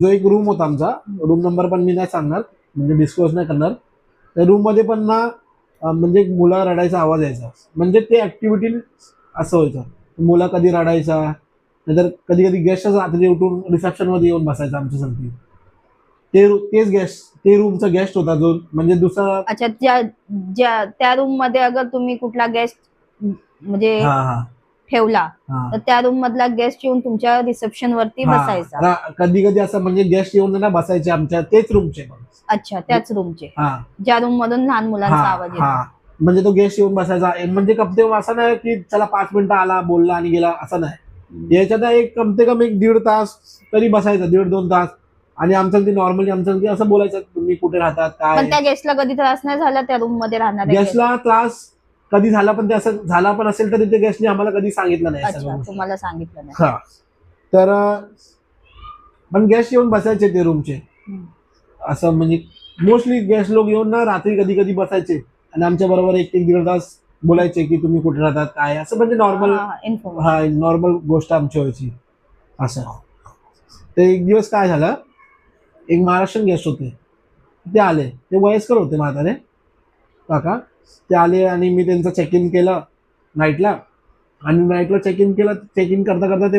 जो एक रूम होता आमचा रूम नंबर पण मी नाही सांगणार म्हणजे डिस्क्लोज नाही करणार. त्या रूममध्ये पण ना म्हणजे मुला रडायचा आवाज यायचा. म्हणजे ते ऍक्टिव्हिटी असं व्हायचं. मुला कधी रडायचा नाहीतर कधी कधी गेस्टच रात्री उठून रिसेप्शनमध्ये येऊन बसायचा आमच्या संगती ते तेच गेस्ट ते रूमचा गेस्ट होता जो म्हणजे दुसरा अच्छा ज्या ज्या त्या रूममध्ये अगर तुम्ही कुठला गेस्ट म्हणजे हा हा. ठेवला तर त्या रूम मधला गेस्ट येऊन तुमच्या रिसेप्शन वरती बसायचा. कधी कधी असं म्हणजे गेस्ट येऊन ना बसायचे आमच्या तेच रूमचे अच्छा त्याच रूमचे हा. ज्या रूम मधून लहान मुलांचा आवाज येतो. हा. म्हणजे तो गेस्ट येऊन बसायचा. म्हणजे कम ते असं नाही की चला पाच मिनिटं आला बोलला आणि गेला असं नाही. याच्यात एक कम ते कम एक दीड तास तरी बसायचा दीड दोन तास. आणि आमचं ते नॉर्मली आमचं असं बोलायचं तुम्ही कुठे राहतात? पण काय त्या गेस्टला कधी त्रास नाही झाला त्या रूममध्ये guest? गेस्टला त्रास कधी झाला पण ते असं झाला पण असेल तर ते गेस्टने आम्हाला कधी सांगितलं नाही अच्छा. तुम्हाला सांगितलं नाही. हा. तर अं, पण गेस्ट येऊन बसायचे ते रूमचे हम्म. असं म्हणजे मोस्टली गेस्ट लोक येऊन ना रात्री कधी कधी बसायचे. आणि आमच्या बरोबर एक एक दीड तास बोलायचे की तुम्ही कुठे राहतात काय असं म्हणजे नॉर्मल हा, हा, inform. हा नॉर्मल गोष्ट आमची व्हायची. असं. ते एक दिवस काय झालं? एक महाराष्ट्रीयन गेस्ट होते. ते आले. ते वयस्कर होते म्हातारे. काका. ते आले आणि मी त्यांचं चेक इन केलं नाईटला आणि नाईटला चेक इन केलं चेक इन करता करता ते